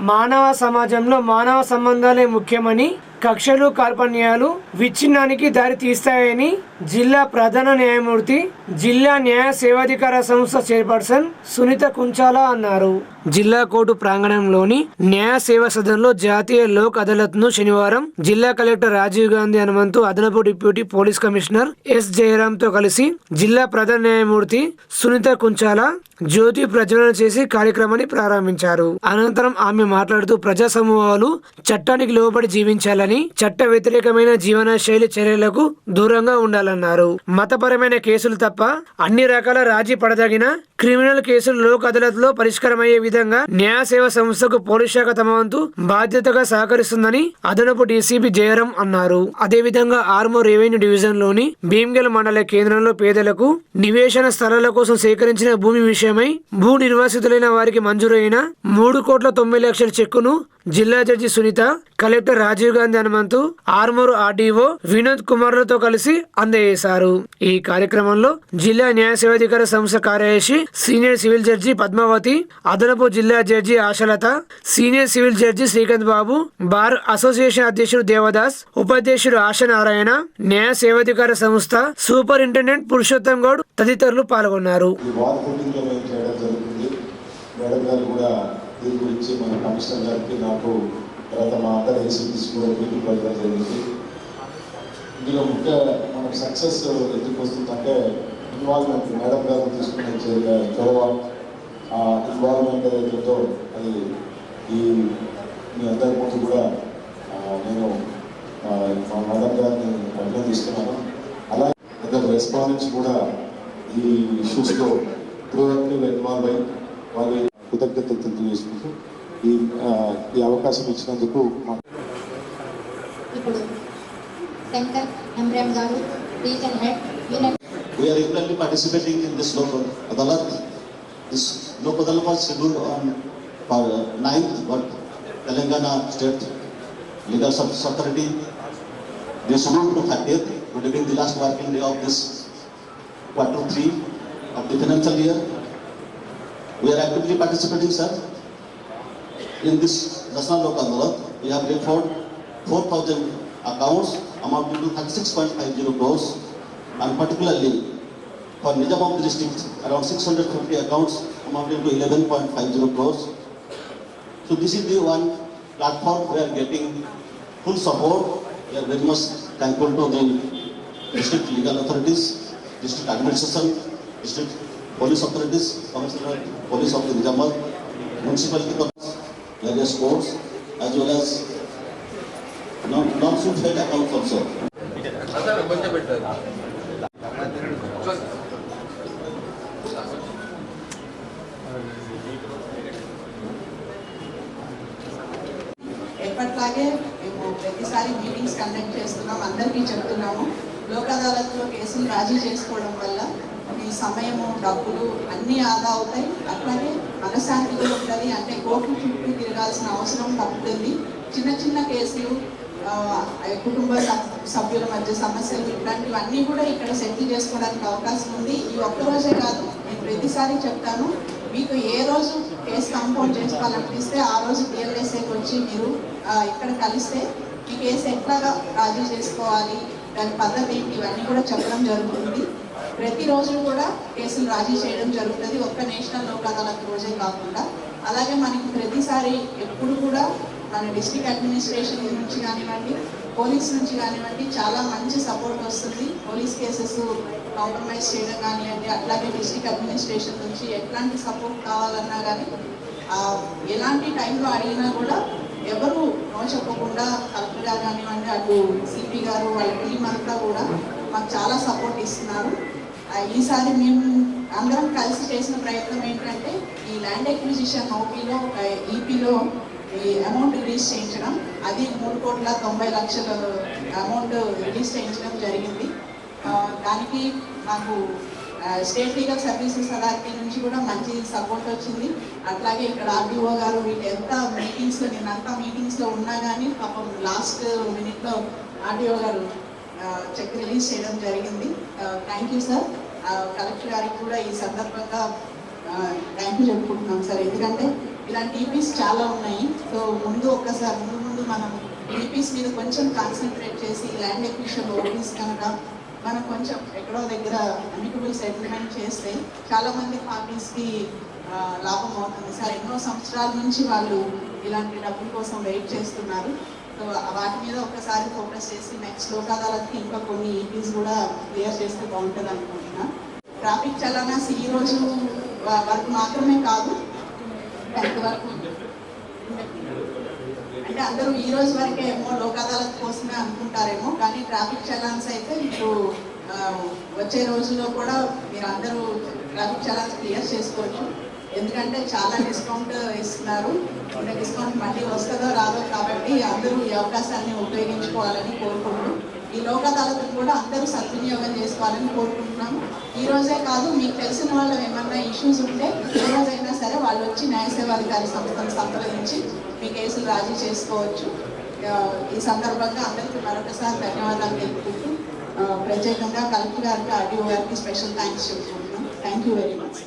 మానవ సమాజంలో మానవ సంబంధాలే ముఖ్యమని కక్షలు కార్పణ్యాలు విచ్ఛిన్నానికి దారి తీస్తాయని జిల్లా ప్రధాన న్యాయమూర్తి జిల్లా న్యాయ సేవాధికార సంస్థ చైర్పర్సన్ సునీత కుంచాల అన్నారు. జిల్లా కోర్టు ప్రాంగణంలోని న్యాయ సేవా సదన్లో జాతీయ లోక్ అదాలత్ను శనివారం జిల్లా కలెక్టర్ రాజీవ్ గాంధీ హనుమంతు అదనపు డిప్యూటీ పోలీస్ కమిషనర్ ఎస్. జయరామ్తో కలిసి జిల్లా ప్రధాన న్యాయమూర్తి సునీత కుంచాల జ్యోతి ప్రజ్వలన చేసి కార్యక్రమాన్ని ప్రారంభించారు. అనంతరం ఆమె మాట్లాడుతూ ప్రజా సమూహాలు చట్టానికి లోబడి జీవించాలని చట్ట వ్యతిరేకమైన జీవన శైలి చర్యలకు దూరంగా ఉండాలన్నారు. మతపరమైన కేసులు తప్ప అన్ని రకాల రాజీ పడదగిన క్రిమినల్ కేసులు లోక్ అదాలత్లో పరిష్కారమయ్యే విధంగా న్యాయ సేవ సంస్థకు పోలీస్ శాఖ తమ వంతు బాధ్యతగా సహకరిస్తుందని అదనపు డీసీపీ జయరాం అన్నారు. అదేవిధంగా ఆర్మో రెవెన్యూ డివిజన్లోని భీమ్గల్ మండల కేంద్రంలో పేదలకు నివేశన స్థలాల కోసం సేకరించిన భూమి విషయమై భూ నిర్వాసితులైన వారికి మంజూరైన మూడు కోట్ల తొంభై లక్షల చెక్కును జిల్లా judge Sunitha collector Rajiv Gandhi Hanumanthu Armoor RDO Vinod కుమార్లతో కలిసి అందజేశారు. ఈ కార్యక్రమంలో జిల్లా న్యాయ సేవాధికార సంస్థ కార్యదర్శి సీనియర్ సివిల్ జడ్జి పద్మావతి అదనపు జిల్లా judge Ashalatha senior civil judge Srikanth Babu bar association అధ్యక్షుడు దేవదాస్ ఉపాధ్యక్షుడు ఆశ నారాయణ న్యాయ సేవాధికార సంస్థ సూపరింటెండెంట్ పురుషోత్తం గౌడ్ తదితరులు పాల్గొన్నారు. గురించి మన కమిషనర్ గారికి నాకు తర్వాత మా అందరి ఏసీపీస్ కూడా మీటింగ్ పెట్టడం జరిగింది. ఇందులో ముఖ్య మనకు సక్సెస్ ఎందుకు వస్తుందంటే ఇన్వాల్వ్మెంట్ మేడం గారు తీసుకునే చే- చొరవ ఆ ఇన్వాల్వ్మెంట్ ఏదైతుందో అది ఈ మీ అందరి ముందు కూడా నేను మా మేడం గారిని అభినందిస్తున్నాను. అలాగే అందరు రెస్పాండెంట్స్ కూడా ఈ ఇష్యూస్లో ప్రోయాక్టివ్ ఇన్వాల్వ్ అయ్యి వారి కృతజ్ఞతలు తెలియజేసుకుంటూ ఈ ఆ, ఈ అవకాశం ఇచ్చినందుకు ఇప్పుడు శంకర్ ఎంబ్రామ్ గారు region head We are regularly participating in this local adalat. This local adalat was scheduled on uh, 9th, but Telangana State Legal Authority they scheduled to 30th, but during the last working day of this quarter three of the financial year. We are actively participating, sir. In this national local adalat, we have referred 4,000 accounts amounting to 36.50 crores and particularly for Nizamabad district, around 650 accounts amounting to 11.50 crores. So this is the one platform we are getting full support. We are very much thankful to the district legal authorities, district administration, district police authorities, commissioner, police of the Nizamabad, municipality, authorities, various courts, as well as non- non-suit held accounts also. ఎప్పట్లాగే మేము ప్రతిసారి meetings conduct చేస్తున్నాం అందరికీ చెప్తున్నాము లోక్ అదాలత్లో కేసులు రాజీ చేసుకోవడం వల్ల మీ సమయము డబ్బులు అన్నీ ఆదా అవుతాయి. అట్లాగే మనశాంతి కూడా ఉంటుంది అంటే కోర్టు చుట్టూ తిరగాల్సిన అవసరం తప్పుతుంది. చిన్న చిన్న కేసులు కుటుంబ సభ్యుల మధ్య సమస్యలు ఇట్లాంటివన్నీ కూడా ఇక్కడ సెటిల్ చేసుకోవడానికి అవకాశం ఉంది. ఈ ఒక్క రోజే కాదు నేను ప్రతిసారి చెప్తాను. మీకు ఏ రోజు కేసు కంపౌండ్ చేసుకోవాలనిపిస్తే ఆ రోజు డిఎల్ఎస్ఏకి వచ్చి మీరు ఇక్కడ కలిస్తే ఈ కేసు ఎట్లాగా రాజీ చేసుకోవాలి దాని పద్ధతి ఏంటి ఇవన్నీ కూడా చెప్పడం జరుగుతుంది. ప్రతిరోజు కూడా కేసులు రాజీ చేయడం జరుగుతుంది. ఒక్క నేషనల్ లోక్ అదాలత్ రోజే కాకుండా. అలాగే మనకి ప్రతిసారి ఎప్పుడు కూడా మన డిస్టిక్ అడ్మినిస్ట్రేషన్ నుంచి కానివ్వండి పోలీస్ నుంచి కానివ్వండి చాలా మంచి సపోర్ట్ వస్తుంది. పోలీస్ కేసెస్ కాంప్రమైజ్ చేయడం కానివ్వండి అట్లాగే డిస్ట్రిక్ట్ అడ్మినిస్ట్రేషన్ నుంచి ఎట్లాంటి సపోర్ట్ కావాలన్నా కానీ ఎలాంటి టైంలో అడిగినా కూడా ఎవరు నో చెప్పకుండా కలెక్టర్ గారు కానివ్వండి అటు సిపి గారు వాళ్ళ టీం అంతా కూడా మాకు చాలా సపోర్ట్ ఇస్తున్నారు. ఈసారి మేము అందరం కలిసి చేసిన ప్రయత్నం ఏంటంటే ఈ ల్యాండ్ అక్విజిషన్ ఓపీలో ఈపీలో ఈ అమౌంట్ రిలీజ్ చేయించడం. అది మూడు కోట్ల తొంభై లక్షల అమౌంట్ రిలీజ్ చేయించడం జరిగింది. దానికి మాకు స్టేట్ లీగల్ సర్వీసెస్ అథారిటీ నుంచి కూడా మంచి సపోర్ట్ వచ్చింది. అట్లాగే ఇక్కడ ఆర్డీఓ గారు వీళ్ళు ఎంత మీటింగ్స్లో నేను అంతా మీటింగ్స్లో ఉన్నా కానీ పాపం లాస్ట్ మినిట్లో ఆర్డీఓ గారు చెక్ రిలీజ్ చేయడం జరిగింది. Thank you sir. కలెక్టర్ గారికి కూడా ఈ సందర్భంగా థ్యాంక్ యూ చెప్పుకుంటున్నాం సార్. ఎందుకంటే ఇలాంటి e ఈపీస్ చాలా ఉన్నాయి. సో ముందు ఒక్కసారి ముందు ముందు మనం e ఈపీస్ మీద కొంచెం కాన్సన్ట్రేట్ చేసి ల్యాండ్ ఎక్విషన్ ఓపీస్ కనుక మనం కొంచెం ఎక్కడో దగ్గర అమిటబుల్ సెటిల్మెంట్ చేస్తే చాలామంది ఫార్మీస్కి లాభం అవుతుంది. సార్ ఎన్నో సంవత్సరాల నుంచి వాళ్ళు ఇలాంటి డబ్బుల కోసం వెయిట్ చేస్తున్నారు. వాటి మీద ఒక్కసారి ఫోకస్ చేసి నెక్స్ట్ లోకాదాలకి ఇంకా కొన్ని ఈపీస్ కూడా క్లియర్ చేస్తే బాగుంటుంది అనుకుంటున్నా. ట్రాఫిక్ చలానాస్ ఈ రోజు వరకు మాత్రమే కాదు టెన్త్ వరకు? అంటే అందరూ ఈ రోజు వరకే ఏమో లోక్ అదాలత్ కోసమే అనుకుంటారేమో కానీ ట్రాఫిక్ చలాన్స్ అయితే మీరు వచ్చే రోజుల్లో కూడా మీరు అందరూ ట్రాఫిక్ చలాన్స్ క్లియర్ చేసుకోవచ్చు. ఎందుకంటే చాలా డిస్కౌంట్ ఇస్తున్నారు డిస్కౌంట్ మళ్ళీ వస్తుందో రాదో కాబట్టి అందరూ ఈ అవకాశాన్ని ఉపయోగించుకోవాలని కోరుకుంటూ ఈ లోక్ కూడా అందరూ సద్వినియోగం చేసుకోవాలని కోరుకుంటున్నాము. ఈ రోజే కాదు మీకు తెలిసిన వాళ్ళు ఏమన్నా ఇష్యూస్ ఉంటే ఏ రోజైనా సరే వాళ్ళు వచ్చి న్యాయ సేవాధికారి సంస్థను సంప్రదించి మీ కేసులు రాజీ చేసుకోవచ్చు. ఈ సందర్భంగా అందరికీ మరొకసారి ధన్యవాదాలు తెలుపుకుంటూ ప్రత్యేకంగా కలెక్టర్ గారికి ఆర్డీఓ గారికి స్పెషల్ థ్యాంక్స్ చెప్పుకుంటున్నాం. Thank you very much